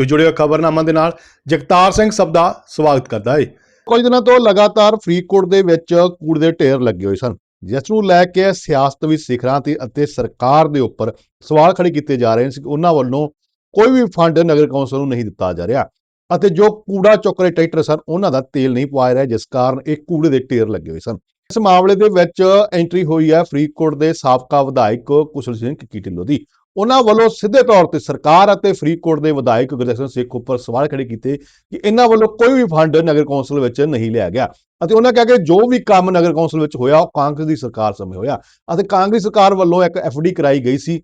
ਤੁਸੀਂ ਜੁੜੇ ਖਬਰਨਾਮਾ ਦੇ ਨਾਲ ਜਗਤਾਰ ਸਿੰਘ ਸਭ ਦਾ ਸਵਾਗਤ ਕਰਦਾ ਹੈ ਕੁਝ ਦਿਨਾਂ ਤੋਂ ਲਗਾਤਾਰ ਫਰੀਦਕੋਟ ਦੇ ਵਿੱਚ ਕੂੜੇ ਦੇ ਢੇਰ ਲੱਗੇ ਹੋਏ ਸਨ। ਜਿਸ ਨੂੰ ਲੈ ਕੇ ਸਿਆਸਤ ਵੀ ਸਿਖਰਾਂ ਤੇ ਅਤੇ ਸਰਕਾਰ ਦੇ ਉੱਪਰ ਸਵਾਲ ਖੜੇ ਕੀਤੇ ਜਾ ਰਹੇ ਸੀ ਕਿ ਉਹਨਾਂ ਵੱਲੋਂ ਕੋਈ ਵੀ ਫੰਡ ਨਗਰ ਕੌਂਸਲ ਨੂੰ ਨਹੀਂ ਦਿੱਤਾ ਜਾ ਰਿਹਾ ਅਤੇ ਜੋ ਕੂੜਾ ਚੁੱਕ ਰਹੇ ਟਰੈਕਟਰ ਸਨ, ਉਹਨਾਂ ਦਾ ਤੇਲ ਨਹੀਂ ਪਵਾਇਆ ਰਿਹਾ, ਜਿਸ ਕਾਰਨ ਇਹ ਕੂੜੇ ਦੇ ਢੇਰ ਲੱਗੇ ਹੋਏ ਸਨ। ਇਸ ਮਾਮਲੇ ਦੇ ਵਿੱਚ ਐਂਟਰੀ ਹੋਈ ਹੈ ਫਰੀਦਕੋਟ ਦੇ ਸਾਬਕਾ ਵਿਧਾਇਕ ਕੁਸ਼ਲ ਸਿੰਘ ਕਿੱਕੀ ਢਿੱਲੋਂ ਦੀ। ਉਹਨਾਂ ਵੱਲੋਂ ਸਿੱਧੇ ਤੌਰ ਤੇ ਸਰਕਾਰ ਅਤੇ ਫਰੀਦਕੋਟ ਦੇ ਵਿਧਾਇਕ ਗੁਰਦੇਵ ਸਿੱਖ ਉੱਪਰ ਸਵਾਲ ਖੜੇ ਕੀਤੇ ਕਿ ਇਹਨਾਂ ਵੱਲੋਂ ਕੋਈ ਵੀ ਫੰਡ ਨਗਰ ਕੌਂਸਲ ਵਿੱਚ ਨਹੀਂ ਲਿਆ ਗਿਆ। ਅਤੇ ਉਹਨਾਂ ਕਿਹਾ ਕਿ ਜੋ ਵੀ ਕੰਮ ਨਗਰ ਕੌਂਸਲ ਵਿੱਚ ਹੋਇਆ, ਉਹ ਕਾਂਗਰਸ ਦੀ ਸਰਕਾਰ ਸਮੇਂ ਹੋਇਆ। ਅਤੇ ਕਾਂਗਰਸ ਸਰਕਾਰ ਵੱਲੋਂ ਇੱਕ ਐਫਡੀ ਕਰਾਈ ਗਈ ਸੀ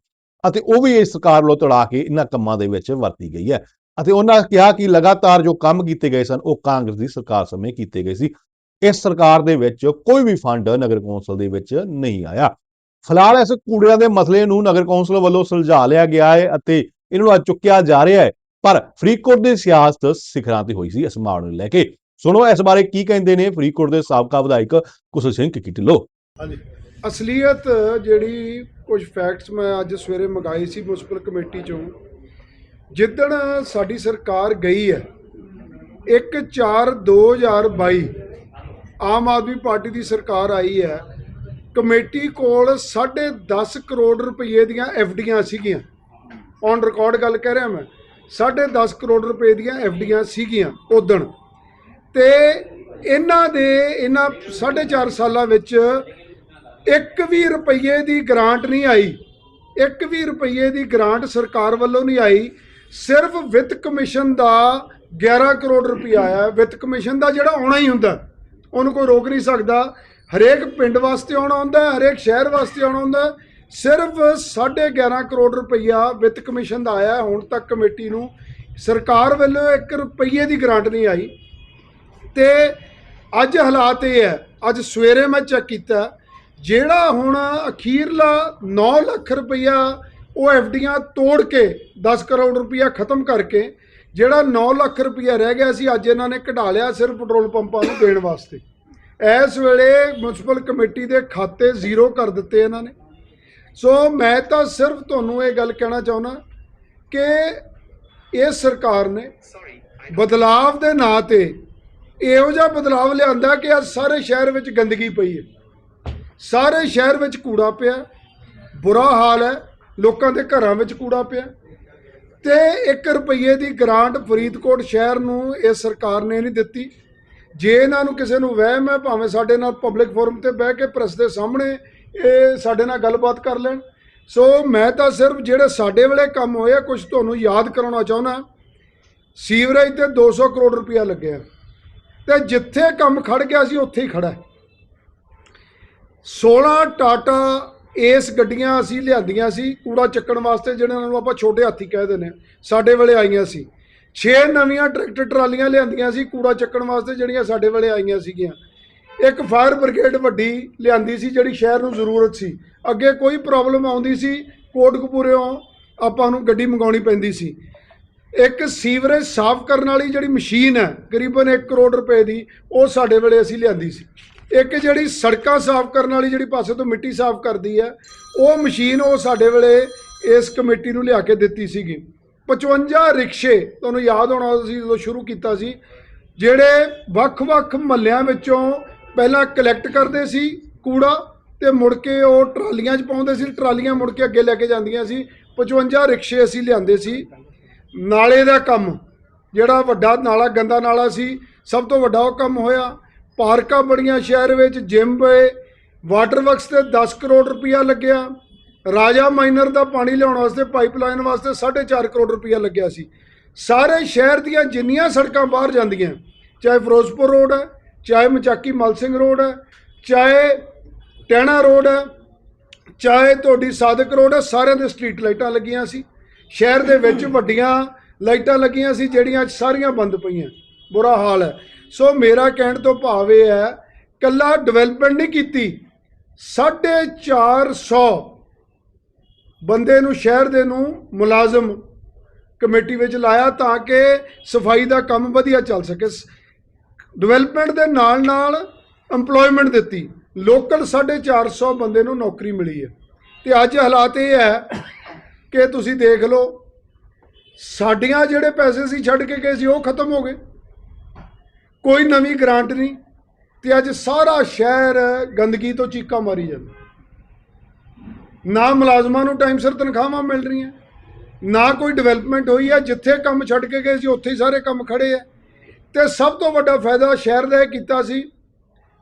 ਅਤੇ ਉਹ ਵੀ ਇਸ ਸਰਕਾਰ ਵੱਲੋਂ ਤੜਾ ਕੇ ਇਹਨਾਂ ਕੰਮਾਂ ਦੇ ਵਿੱਚ ਵਰਤੀ ਗਈ ਹੈ। ਅਤੇ ਉਹਨਾਂ ਕਿਹਾ ਕਿ ਲਗਾਤਾਰ ਜੋ ਕੰਮ ਕੀਤੇ ਗਏ ਸਨ, ਉਹ ਕਾਂਗਰਸ ਦੀ ਸਰਕਾਰ ਸਮੇਂ ਕੀਤੇ ਗਏ ਸੀ। ਇਸ ਸਰਕਾਰ ਦੇ ਵਿੱਚ ਕੋਈ ਵੀ ਫੰਡ ਨਗਰ ਕੌਂਸਲ ਦੇ ਵਿੱਚ ਨਹੀਂ ਆਇਆ। ਫਿਲਹਾਲ ਇਸ ਕੂੜਿਆਂ ਦੇ ਮਸਲੇ ਨੂੰ ਨਗਰ ਕੌਂਸਲ ਵੱਲੋਂ ਸੁਲਝਾ ਲਿਆ ਗਿਆ ਹੈ ਅਤੇ ਇਹਨੂੰ ਅੱਜ ਚੁੱਕਿਆ ਜਾ ਰਿਹਾ ਹੈ, ਪਰ ਫਰੀਦਕੋਟ ਦੀ ਸਿਆਸਤ ਸਿਖਰਾਂ ਤੇ ਹੋਈ ਸੀ ਇਸ ਮਾਮਲੇ ਨੂੰ ਲੈ ਕੇ। ਸੁਣੋ ਇਸ ਬਾਰੇ ਕੀ ਕਹਿੰਦੇ ਨੇ ਫਰੀਦਕੋਟ ਦੇ ਸਾਬਕਾ ਵਿਧਾਇਕ ਕੁਸ਼ਲ ਸਿੰਘ ਕਿੱਕੀ ਢਿੱਲੋਂ ਅਸਲੀਅਤ ਜਿਹੜੀ ਕੁਝ ਫੈਕਟਸ ਮੈਂ ਅੱਜ ਸਵੇਰੇ ਮੰਗਾਈ ਸੀ ਮਿਊਨਿਸਪਲ ਕਮੇਟੀ ਚੋਂ, ਜਿੱਦਣ ਸਾਡੀ ਸਰਕਾਰ ਗਈ ਹੈ 1 4 2022 ਆਮ ਆਦਮੀ ਪਾਰਟੀ ਦੀ ਸਰਕਾਰ ਆਈ ਹੈ ਕਮੇਟੀ ਕੋਲ 10.5 ਕਰੋੜ ਰੁਪਏ ਦੀਆਂ ਐਫਡੀਆਂ ਸੀਗੀਆਂ। ਔਨ ਰਿਕਾਰਡ ਗੱਲ ਕਹਿ ਰਿਹਾ ਮੈਂ। 10.5 ਕਰੋੜ ਰੁਪਏ ਦੀਆਂ ਐਫਡੀਆਂ ਸੀਗੀਆਂ ਉਦਣ ਤੇ ਇਹਨਾਂ ਦੇ, ਇਹਨਾਂ 4.5 ਸਾਲਾਂ ਵਿੱਚ ਇੱਕ ਵੀ ਰੁਪਏ ਦੀ ਗ੍ਰਾਂਟ ਨਹੀਂ ਆਈ। ਇੱਕ ਵੀ ਰੁਪਏ ਦੀ ਗ੍ਰਾਂਟ ਸਰਕਾਰ ਵੱਲੋਂ ਨਹੀਂ ਆਈ। ਸਿਰਫ ਵਿੱਤ ਕਮਿਸ਼ਨ ਦਾ 11 ਕਰੋੜ ਰੁਪਇਆ ਆਇਆ। ਵਿੱਤ ਕਮਿਸ਼ਨ ਦਾ ਜਿਹੜਾ ਆਉਣਾ ਹੀ ਹੁੰਦਾ, ਉਹਨੂੰ ਕੋਈ ਰੋਕ ਨਹੀਂ ਸਕਦਾ। ਹਰੇਕ ਪਿੰਡ ਵਾਸਤੇ ਆਉਣਾ ਹੁੰਦਾ, ਹਰੇਕ ਸ਼ਹਿਰ ਵਾਸਤੇ ਆਉਣਾ ਹੁੰਦਾ ਹੈ। ਸਿਰਫ 11.5 ਕਰੋੜ ਰੁਪਈਆ ਵਿੱਤ ਕਮਿਸ਼ਨ ਦਾ ਆਇਆ, ਹੁਣ ਤੱਕ ਕਮੇਟੀ ਨੂੰ ਸਰਕਾਰ ਵੱਲੋਂ 1 ਰੁਪਈਏ ਦੀ ਗ੍ਰਾਂਟ ਨਹੀਂ ਆਈ ਤੇ ਅੱਜ ਹਾਲਾਤ ਇਹ ਹੈ, ਅੱਜ ਸਵੇਰੇ ਮੈਂ ਚੈੱਕ ਕੀਤਾ, ਜਿਹੜਾ ਹੁਣ ਅਖੀਰਲਾ 9 ਲੱਖ ਰੁਪਈਆ ਉਹ ਐਫਡੀਆਂ ਤੋੜ ਕੇ 10 ਕਰੋੜ ਰੁਪਈਆ ਖਤਮ ਕਰਕੇ, ਜਿਹੜਾ 9 ਲੱਖ ਰੁਪਈਆ ਰਹਿ ਗਿਆ ਸੀ, ਅੱਜ ਇਹਨਾਂ ਨੇ ਕਢਾ ਲਿਆ ਸਿਰਫ ਪੈਟਰੋਲ ਪੰਪਾਂ ਨੂੰ ਦੇਣ ਵਾਸਤੇ ਇਸ ਵੇਲੇ ਮਿਊਨਿਸਪਲ ਕਮੇਟੀ ਦੇ ਖਾਤੇ ਜ਼ੀਰੋ ਕਰ ਦਿੱਤੇ ਇਹਨਾਂ ਨੇ। ਸੋ ਮੈਂ ਤਾਂ ਸਿਰਫ ਤੁਹਾਨੂੰ ਇਹ ਗੱਲ ਕਹਿਣਾ ਚਾਹੁੰਦਾ ਕਿ ਇਹ ਸਰਕਾਰ ਨੇ ਬਦਲਾਵ ਦੇ ਨਾਂ ਤੇ ਇਹੋ ਜਿਹਾ ਬਦਲਾਵ ਲਿਆਂਦਾ ਕਿ ਅੱਜ ਸਾਰੇ ਸ਼ਹਿਰ ਵਿੱਚ ਗੰਦਗੀ ਪਈ ਹੈ। ਸਾਰੇ ਸ਼ਹਿਰ ਵਿੱਚ ਕੂੜਾ ਪਿਆ ਬੁਰਾ ਹਾਲ ਹੈ ਲੋਕਾਂ ਦੇ ਘਰਾਂ ਵਿੱਚ ਕੂੜਾ ਪਿਆ। ਤੇ 1 ਰੁਪਏ ਦੀ ਗ੍ਰਾਂਟ ਫਰੀਦਕੋਟ ਸ਼ਹਿਰ ਨੂੰ ਇਹ ਸਰਕਾਰ ਨੇ ਨਹੀਂ ਦਿੱਤੀ। ਜੇ ਇਹਨਾਂ ਨੂੰ ਕਿਸੇ ਨੂੰ ਵਹਿਮ ਹੈ, ਭਾਵੇਂ ਸਾਡੇ ਨਾਲ ਪਬਲਿਕ ਫੋਰਮ ਤੇ ਬਹਿ ਕੇ ਪ੍ਰੈਸ ਦੇ ਸਾਹਮਣੇ ਇਹ ਸਾਡੇ ਨਾਲ ਗੱਲਬਾਤ ਕਰ ਲੈਣ। ਸੋ ਮੈਂ ਤਾਂ ਸਿਰਫ ਜਿਹੜੇ ਸਾਡੇ ਵੇਲੇ ਕੰਮ ਹੋਏ ਆ ਕੁਝ ਤੁਹਾਨੂੰ ਯਾਦ ਕਰਾਉਣਾ ਚਾਹੁੰਦਾ। ਸੀਵਰੇਜ ਤੇ 200 ਕਰੋੜ ਰੁਪਇਆ ਲੱਗਿਆ। ਤੇ ਜਿੱਥੇ ਕੰਮ ਖੜ ਗਿਆ ਸੀ, ਉੱਥੇ ਹੀ ਖੜਾ ਹੈ। 16 ਟਾਟਾ ਏਸ ਗੱਡੀਆਂ ਅਸੀਂ ਲਿਆਂਦੀਆਂ ਸੀ, ਕੂੜਾ ਚੱਕਣ ਵਾਸਤੇ, ਜਿਹਨਾਂ ਨੂੰ ਆਪਾਂ ਛੋਟੇ ਹਾਥੀ ਕਹਿ ਦਿੰਦੇ ਹਾਂ, ਸਾਡੇ ਵੇਲੇ ਆਈਆਂ ਸੀ। 6 ਨਵੀਆਂ ਟਰੈਕਟਰ ਟਰਾਲੀਆਂ ਲਿਆਂਦੀਆਂ ਸੀ ਕੂੜਾ ਚੱਕਣ ਵਾਸਤੇ, ਜਿਹੜੀਆਂ ਸਾਡੇ ਵੇਲੇ ਆਈਆਂ ਸੀਗੀਆਂ। ਇੱਕ ਫਾਇਰ ਬ੍ਰਿਗੇਡ ਵੱਡੀ ਲਿਆਂਦੀ ਸੀ, ਜਿਹੜੀ ਸ਼ਹਿਰ ਨੂੰ ਜ਼ਰੂਰਤ ਸੀ। ਅੱਗੇ ਕੋਈ ਪ੍ਰੋਬਲਮ ਆਉਂਦੀ ਸੀ, ਕੋਟਕਪੂਰਿਓਂ ਆਪਾਂ ਨੂੰ ਗੱਡੀ ਮੰਗਾਉਣੀ ਪੈਂਦੀ ਸੀ। ਇੱਕ ਸੀਵਰੇਜ ਸਾਫ਼ ਕਰਨ ਵਾਲੀ ਜਿਹੜੀ ਮਸ਼ੀਨ ਹੈ, ਕਰੀਬਨ 1 ਕਰੋੜ ਰੁਪਏ ਦੀ, ਉਹ ਸਾਡੇ ਵੇਲੇ ਅਸੀਂ ਲਿਆਂਦੀ ਸੀ। ਇੱਕ ਜਿਹੜੀ ਸੜਕਾਂ ਸਾਫ਼ ਕਰਨ ਵਾਲੀ ਜਿਹੜੀ ਪਾਸੇ ਤੋਂ ਮਿੱਟੀ ਸਾਫ਼ ਕਰਦੀ ਹੈ, ਉਹ ਮਸ਼ੀਨ ਉਹ ਸਾਡੇ ਵੇਲੇ ਇਸ ਕਮੇਟੀ ਨੂੰ ਲਿਆ ਕੇ ਦਿੱਤੀ ਸੀਗੀ। 55 ਰਿਕਸ਼ੇ, ਤੁਹਾਨੂੰ ਯਾਦ ਹੋਣਾ ਅਸੀਂ ਜਦੋਂ ਸ਼ੁਰੂ ਕੀਤਾ ਸੀ, ਜਿਹੜੇ ਵੱਖ-ਵੱਖ ਮਹੱਲਿਆਂ ਵਿੱਚੋਂ ਪਹਿਲਾਂ ਕਲੈਕਟ ਕਰਦੇ ਸੀ ਕੂੜਾ ਤੇ ਮੁੜ ਕੇ ਉਹ ਟਰਾਲੀਆਂ 'ਚ ਪਾਉਂਦੇ ਸੀ, ਟਰਾਲੀਆਂ ਮੁੜ ਕੇ ਅੱਗੇ ਲੈ ਕੇ ਜਾਂਦੀਆਂ ਸੀ। 55 ਰਿਕਸ਼ੇ ਅਸੀਂ ਲਿਆਂਦੇ ਸੀ। ਨਾਲੇ ਦਾ ਕੰਮ, ਜਿਹੜਾ ਵੱਡਾ ਨਾਲਾ, ਗੰਦਾ ਨਾਲਾ ਸੀ, ਸਭ ਤੋਂ ਵੱਡਾ ਉਹ ਕੰਮ ਹੋਇਆ। ਪਾਰਕਾਂ ਬੜੀਆਂ ਸ਼ਹਿਰ ਵਿੱਚ ਜਿਮ ਪਏ ਵਾਟਰ ਵਰਕਸ ਤੇ 10 ਕਰੋੜ ਰੁਪਇਆ ਲੱਗਿਆ। ਰਾਜਾ ਮਾਈਨਰ ਦਾ ਪਾਣੀ ਲਿਆਉਣ ਵਾਸਤੇ ਪਾਈਪਲਾਈਨ ਵਾਸਤੇ 4.5 ਕਰੋੜ ਰੁਪਇਆ ਲੱਗਿਆ ਸੀ। ਸਾਰੇ ਸ਼ਹਿਰ ਦੀਆਂ ਜਿੰਨੀਆਂ ਸੜਕਾਂ ਬਾਹਰ ਜਾਂਦੀਆਂ, ਚਾਹੇ ਫਿਰੋਜ਼ਪੁਰ ਰੋਡ ਹੈ, ਚਾਹੇ ਮਚਾਕੀ ਮਲ ਸਿੰਘ ਰੋਡ ਹੈ, ਚਾਹੇ ਟਹਿਣਾ ਰੋਡ ਹੈ, ਚਾਹੇ ਤੁਹਾਡੀ ਸਾਦਕ ਰੋਡ ਹੈ, ਸਾਰਿਆਂ ਦੇ ਸਟਰੀਟ ਲਾਈਟਾਂ ਲੱਗੀਆਂ ਸੀ। ਸ਼ਹਿਰ ਦੇ ਵਿੱਚ ਵੱਡੀਆਂ ਲਾਈਟਾਂ ਲੱਗੀਆਂ ਸੀ, ਜਿਹੜੀਆਂ ਅੱਜ ਸਾਰੀਆਂ ਬੰਦ ਪਈਆਂ। ਬੁਰਾ ਹਾਲ ਹੈ। ਸੋ ਮੇਰਾ ਕਹਿਣ ਤੋਂ ਭਾਵ ਇਹ ਹੈ, ਕੱਲਾ ਡਿਵੈਲਪਮੈਂਟ ਨਹੀਂ ਕੀਤੀ 450 ਬੰਦੇ ਨੂੰ, ਸ਼ਹਿਰ ਦੇ ਨੂੰ ਮੁਲਾਜ਼ਮ ਕਮੇਟੀ ਵਿੱਚ ਲਾਇਆ ਤਾਂ ਕਿ ਸਫ਼ਾਈ ਦਾ ਕੰਮ ਵਧੀਆ ਚੱਲ ਸਕੇ। ਡਿਵੈਲਪਮੈਂਟ ਦੇ ਨਾਲ ਨਾਲ EMPLOYMENT ਦਿੱਤੀ। ਲੋਕਲ 450 ਬੰਦੇ ਨੂੰ ਨੌਕਰੀ ਮਿਲੀ ਹੈ। ਤੇ ਅੱਜ ਹਾਲਾਤ ਇਹ ਹੈ ਕਿ ਤੁਸੀਂ ਦੇਖ ਲਓ, ਸਾਡੀਆਂ ਜਿਹੜੇ ਪੈਸੇ ਸੀ ਛੱਡ ਕੇ ਗਏ ਸੀ, ਉਹ ਖਤਮ ਹੋ ਗਏ। ਕੋਈ ਨਵੀਂ ਗ੍ਰਾਂਟ ਨਹੀਂ। ਤੇ ਅੱਜ ਸਾਰਾ ਸ਼ਹਿਰ ਗੰਦਗੀ ਤੋਂ ਚੀਕਾਂ ਮਾਰੀ ਜਾਂਦਾ। ਨਾ ਮੁਲਾਜ਼ਮਾਂ ਨੂੰ ਟਾਈਮ ਸਿਰ ਤਨਖਾਹਾਂ ਮਿਲ ਰਹੀਆਂ। ਨਾ ਕੋਈ ਡਿਵੈਲਪਮੈਂਟ ਹੋਈ ਹੈ, ਜਿੱਥੇ ਕੰਮ ਛੱਡ ਕੇ ਗਏ ਸੀ, ਉੱਥੇ ਹੀ ਸਾਰੇ ਕੰਮ ਖੜੇ ਆ ਤੇ ਸਭ ਤੋਂ ਵੱਡਾ ਫਾਇਦਾ ਸ਼ਹਿਰ ਦਾ ਇਹ ਕੀਤਾ ਸੀ,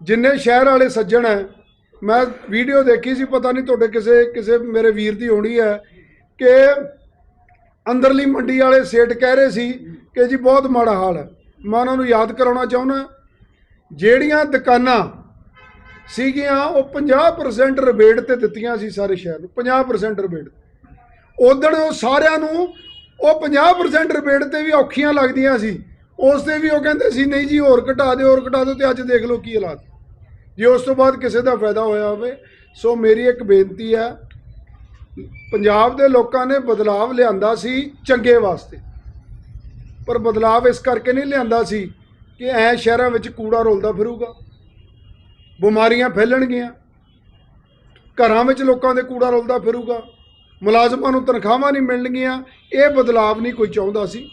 ਜਿੰਨੇ ਸ਼ਹਿਰ ਵਾਲੇ ਸੱਜਣ ਹੈ, ਮੈਂ ਵੀਡੀਓ ਦੇਖੀ ਸੀ, ਪਤਾ ਨਹੀਂ ਤੁਹਾਡੇ ਕਿਸੇ ਕਿਸੇ ਮੇਰੇ ਵੀਰ ਦੀ ਹੋਣੀ ਹੈ, ਕਿ ਅੰਦਰਲੀ ਮੰਡੀ ਵਾਲੇ ਸੇਠ ਕਹਿ ਰਹੇ ਸੀ ਕਿ ਜੀ ਬਹੁਤ ਮਾੜਾ ਹਾਲ ਹੈ। ਮੈਂ ਉਹਨਾਂ ਨੂੰ ਯਾਦ ਕਰਾਉਣਾ ਚਾਹੁੰਦਾ, ਜਿਹੜੀਆਂ ਦੁਕਾਨਾਂ ਸੀਗੀਆਂ, ਉਹ 50% ਰਿਬੇਟ ਤੇ ਦਿੱਤੀਆਂ ਸੀ ਸਾਰੇ ਸ਼ਹਿਰ ਨੂੰ 50% ਰਿਬੇਟ ਉਦੋਂ ਉਹ ਸਾਰਿਆਂ ਨੂੰ ਉਹ 50% ਰਿਬੇਟ ਤੇ ਵੀ ਔਖੀਆਂ ਲੱਗਦੀਆਂ ਸੀ। ਉਸ ਤੇ ਵੀ ਉਹ ਕਹਿੰਦੇ ਸੀ, ਨਹੀਂ ਜੀ, ਹੋਰ ਘਟਾ ਦਿਓ, ਹੋਰ ਘਟਾ ਦਿਓ ਤੇ ਅੱਜ ਦੇਖ ਲਓ ਕੀ ਹਾਲਾਤ ਜੇ ਉਸ ਤੋਂ ਬਾਅਦ ਕਿਸੇ ਦਾ ਫਾਇਦਾ ਹੋਇਆ ਹੋਵੇ, ਸੋ ਮੇਰੀ ਇੱਕ ਬੇਨਤੀ ਹੈ, ਪੰਜਾਬ ਦੇ ਲੋਕਾਂ ਨੇ ਬਦਲਾਵ ਲਿਆਂਦਾ ਸੀ ਚੰਗੇ ਵਾਸਤੇ। ਪਰ ਬਦਲਾਵ ਇਸ ਕਰਕੇ ਨਹੀਂ ਲਿਆਂਦਾ ਸੀ ਕਿ ਐ ਸ਼ਹਿਰਾਂ ਵਿੱਚ ਕੂੜਾ ਰੋਲਦਾ ਫਿਰੂਗਾ। ਬਿਮਾਰੀਆਂ ਫੈਲਣਗੀਆਂ। ਘਰਾਂ ਵਿੱਚ ਲੋਕਾਂ ਦੇ ਕੂੜਾ ਰੁਲਦਾ ਫਿਰੂਗਾ। ਮੁਲਾਜ਼ਮਾਂ ਨੂੰ ਤਨਖਾਹਾਂ ਨਹੀਂ ਮਿਲਣਗੀਆਂ। ਇਹ ਬਦਲਾਵ ਨਹੀਂ ਕੋਈ ਚਾਹੁੰਦਾ ਸੀ।